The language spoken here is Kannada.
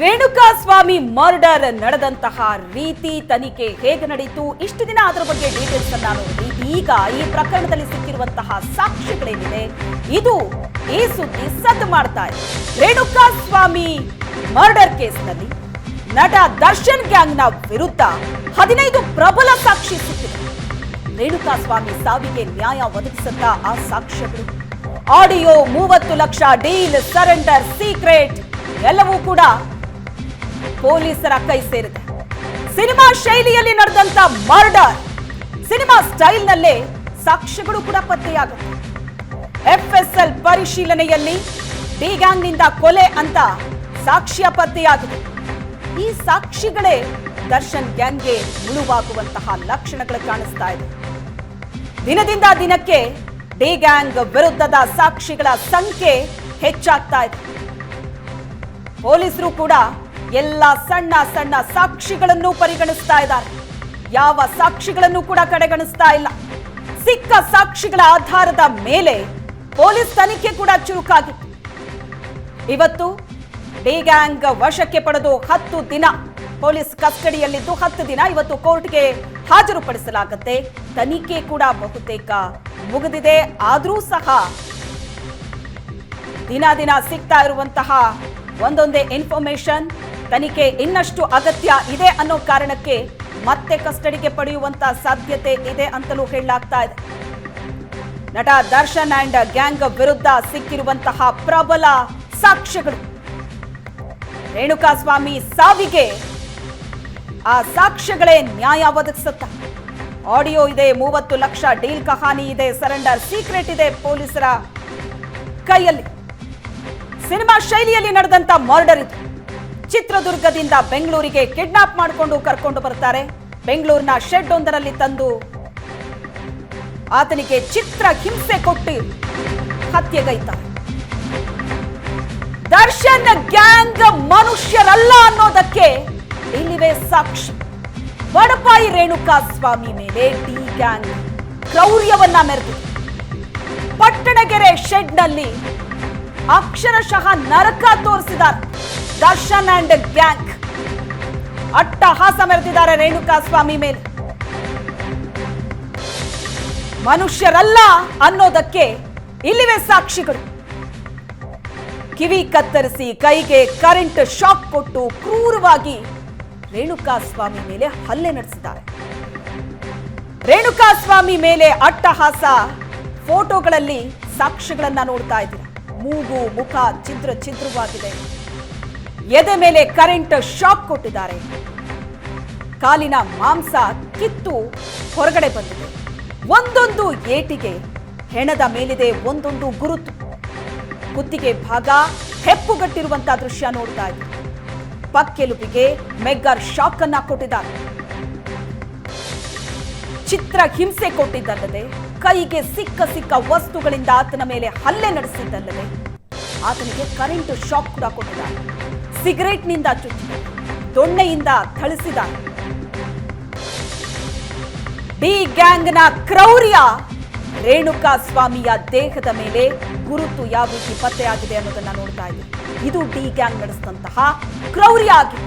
ರೇಣುಕಾ ಸ್ವಾಮಿ ಮರ್ಡರ್ ನಡೆದಂತಹ ರೀತಿ ತನಿಖೆ ಹೇಗೆ ನಡೆಯಿತು ಇಷ್ಟು ದಿನ ಅದರ ಬಗ್ಗೆ ಡೀಟೇಲ್ಸ್ ನೋಡಿ ಈಗ ಈ ಪ್ರಕರಣದಲ್ಲಿ ಸಿಕ್ಕಿರುವಂತಹ ಸಾಕ್ಷಿಗಳೇನಿದೆ ಇದು ಈ ಸುದ್ದಿ ಸದ್ದು ಮಾಡ್ತಾ ಇದೆ. ರೇಣುಕಾ ಸ್ವಾಮಿ ಮರ್ಡರ್ ಕೇಸ್ನಲ್ಲಿ ನಟ ದರ್ಶನ್ ಗ್ಯಾಂಗ್ನ ವಿರುದ್ಧ ಹದಿನೈದು ಪ್ರಬಲ ಸಾಕ್ಷಿ ಸಿಕ್ಕಿದೆ. ರೇಣುಕಾ ಸ್ವಾಮಿ ಸಾವಿಗೆ ನ್ಯಾಯ ಒದಗಿಸುತ್ತ ಆ ಸಾಕ್ಷ್ಯಗಳು. ಆಡಿಯೋ ಮೂವತ್ತು ಲಕ್ಷ ಡೀಲ್, ಸರೆಂಡರ್, ಸೀಕ್ರೆಟ್, ಎಲ್ಲವೂ ಕೂಡ ಪೊಲೀಸರ ಕೈ ಸೇರಿದೆ. ಸಿನಿಮಾ ಶೈಲಿಯಲ್ಲಿ ನಡೆದಂತ ಮರ್ಡರ್. ಸಿನಿಮಾ ಸ್ಟೈಲ್ನಲ್ಲೇ ಸಾಕ್ಷ್ಯಗಳು ಕೂಡ ಪತ್ತೆಯಾಗುತ್ತೆ. ಎಫ್ಎಸ್ಎಲ್ ಪರಿಶೀಲನೆಯಲ್ಲಿ ಡಿ ಗ್ಯಾಂಗ್ನಿಂದ ಕೊಲೆ ಅಂತ ಸಾಕ್ಷ್ಯ ಪತ್ತೆಯಾಗಿದೆ. ಈ ಸಾಕ್ಷಿಗಳೇ ದರ್ಶನ್ ಗ್ಯಾಂಗ್ಗೆ ಮುಳುವಾಗುವಂತಹ ಲಕ್ಷಣಗಳು ಕಾಣಿಸ್ತಾ ಇದೆ. ದಿನದಿಂದ ದಿನಕ್ಕೆ ಡಿ ಗ್ಯಾಂಗ್ ವಿರುದ್ಧದ ಸಾಕ್ಷಿಗಳ ಸಂಖ್ಯೆ ಹೆಚ್ಚಾಗ್ತಾ ಇದೆ. ಪೊಲೀಸರು ಕೂಡ ಎಲ್ಲ ಸಣ್ಣ ಸಣ್ಣ ಸಾಕ್ಷಿಗಳನ್ನು ಪರಿಗಣಿಸ್ತಾ ಇದ್ದಾರೆ. ಯಾವ ಸಾಕ್ಷಿಗಳನ್ನು ಕೂಡ ಕಡೆಗಣಿಸ್ತಾ ಇಲ್ಲ. ಸಿಕ್ಕ ಸಾಕ್ಷಿಗಳ ಆಧಾರದ ಮೇಲೆ ಪೊಲೀಸ್ ತನಿಖೆ ಕೂಡ ಚುರುಕಾಗಿತ್ತು. ಇವತ್ತು ಡಿ ಗ್ಯಾಂಗ್ ವಶಕ್ಕೆ ಪಡೆದು ಹತ್ತು ದಿನ ಪೊಲೀಸ್ ಕಸ್ಟಡಿಯಲ್ಲಿದ್ದು ಹತ್ತು ದಿನ ಇವತ್ತು ಕೋರ್ಟ್ಗೆ ಹಾಜರುಪಡಿಸಲಾಗುತ್ತೆ. ತನಿಖೆ ಕೂಡ ಬಹುತೇಕ ಮುಗಿದಿದೆ. ಆದರೂ ಸಹ ದಿನ ದಿನ ಸಿಗ್ತಾ ಇರುವಂತಹ ಒಂದೊಂದೇ ಇನ್ಫಾರ್ಮೇಶನ್ ತನಿಖೆ ಇನ್ನಷ್ಟು ಅಗತ್ಯ ಇದೆ ಅನ್ನೋ ಕಾರಣಕ್ಕೆ ಮತ್ತೆ ಕಸ್ಟಡಿಗೆ ಪಡೆಯುವಂತ ಸಾಧ್ಯತೆ ಇದೆ ಅಂತಲೂ ಹೇಳಲಾಗ್ತಾ ಇದೆ. ನಟ ದರ್ಶನ್ ಅಂಡ್ ಗ್ಯಾಂಗ್ ವಿರುದ್ಧ ಸಿಕ್ಕಿರುವಂತಹ ಪ್ರಬಲ ಸಾಕ್ಷ್ಯಗಳು. ರೇಣುಕಾ ಸ್ವಾಮಿ ಸಾವಿಗೆ ಆ ಸಾಕ್ಷ್ಯಗಳೇ ನ್ಯಾಯ ಒದಗಿಸುತ್ತ. ಆಡಿಯೋ ಇದೆ, ಮೂವತ್ತು ಲಕ್ಷ ಡೀಲ್ ಕಹಾನಿ ಇದೆ, ಸರೆಂಡರ್ ಸೀಕ್ರೆಟ್ ಇದೆ ಪೊಲೀಸರ ಕೈಯಲ್ಲಿ. ಸಿನಿಮಾ ಶೈಲಿಯಲ್ಲಿ ನಡೆದಂತ ಮರ್ಡರ್ ಇದು. ಚಿತ್ರದುರ್ಗದಿಂದ ಬೆಂಗಳೂರಿಗೆ ಕಿಡ್ನಾಪ್ ಮಾಡಿಕೊಂಡು ಕರ್ಕೊಂಡು ಬರ್ತಾರೆ ಬೆಂಗಳೂರಿನ ಶೆಡ್ ಒಂದರಲ್ಲಿ ತಂದು ಆತನಿಗೆ ಚಿತ್ರ ಹಿಂಸೆ ಕೊಟ್ಟು ಹತ್ಯೆಗೈತ ದರ್ಶನ್ ಗ್ಯಾಂಗ್ ಮನುಷ್ಯರಲ್ಲ ಅನ್ನೋದಕ್ಕೆ ಇಲ್ಲಿವೆ ಸಾಕ್ಷಿ. ಬಡಪಾಯಿ ರೇಣುಕಾ ಸ್ವಾಮಿ ಮೇಲೆ ಡಿ ಗ್ಯಾಂಗ್ ಕ್ರೌರ್ಯವನ್ನ ಮೆರೆದು ಪಟ್ಟಣಗೆರೆ ಶೆಡ್ನಲ್ಲಿ ಅಕ್ಷರಶಃ ನರಕ ತೋರಿಸಿದ್ದಾರೆ. Darshan and gang. ಅಟ್ಟಹಾಸ ಮೆರೆದಿದ್ದಾರೆ ರೇಣುಕಾ ಸ್ವಾಮಿ ಮೇಲೆ. ಮನುಷ್ಯರಲ್ಲ ಅನ್ನೋದಕ್ಕೆ ಇಲ್ಲಿವೆ ಸಾಕ್ಷಿಗಳು. ಕಿವಿ ಕತ್ತರಿಸಿ ಕೈಗೆ ಕರೆಂಟ್ ಶಾಕ್ ಕೊಟ್ಟು ಕ್ರೂರವಾಗಿ ರೇಣುಕಾ ಸ್ವಾಮಿ ಮೇಲೆ ಹಲ್ಲೆ ನಡೆಸಿದ್ದಾರೆ. ರೇಣುಕಾ ಸ್ವಾಮಿ ಮೇಲೆ ಅಟ್ಟಹಾಸ ಫೋಟೋಗಳಲ್ಲಿ ಸಾಕ್ಷಿಗಳನ್ನ ನೋಡ್ತಾ ಇದ್ದೀರಾ? ಮೂಗು, ಮುಖ ಚಿದ್ರ ಛಿದ್ರವಾಗಿದೆ ಎದೆ ಮೇಲೆ ಕರೆಂಟ್ ಶಾಕ್ ಕೊಟ್ಟಿದ್ದಾರೆ. ಕಾಲಿನ ಮಾಂಸ ಕಿತ್ತು ಹೊರಗಡೆ ಬಂದಿದೆ. ಒಂದೊಂದು ಏಟಿಗೆ ಹೆಣದ ಮೇಲಿದೆ ಒಂದೊಂದು ಗುರುತು. ಕುತ್ತಿಗೆ ಭಾಗ ಹೆಪ್ಪುಗಟ್ಟಿರುವಂತಹ ದೃಶ್ಯ ನೋಡ್ತಾ ಇದ್ದೀವಿ ಪಕ್ಕೆಲುಬಿಗೆ ಮೆಗ್ಗರ್ ಶಾಕ್ ಅನ್ನ ಕೊಟ್ಟಿದ್ದಾರೆ. ಚಿತ್ರ ಹಿಂಸೆ ಕೊಟ್ಟಿದ್ದಲ್ಲದೆ ಕೈಗೆ ಸಿಕ್ಕ ಸಿಕ್ಕ ವಸ್ತುಗಳಿಂದ ಆತನ ಮೇಲೆ ಹಲ್ಲೆ ನಡೆಸಿದ್ದಲ್ಲದೆ ಆತನಿಗೆ ಕರೆಂಟ್ ಶಾಕ್ ಕೂಡ ಕೊಟ್ಟಿದ್ದಾರೆ ಸಿಗರೇಟ್ನಿಂದ ಚುಚ್ಚಿ ದೊಣ್ಣೆಯಿಂದ ಥಳಿಸಿದ ಡಿ ಗ್ಯಾಂಗ್ನ ಕ್ರೌರ್ಯ ರೇಣುಕಾ ಸ್ವಾಮಿಯ ದೇಹದ ಮೇಲೆ ಗುರುತು ಯಾವ ರೀತಿ ಪತ್ತೆಯಾಗಿದೆ ಅನ್ನೋದನ್ನ ನೋಡ್ತಾ ಇದ್ದೀವಿ ಇದು ಡಿ ಗ್ಯಾಂಗ್ ನಡೆಸಿದಂತಹ ಕ್ರೌರ್ಯ ಆಗಿದೆ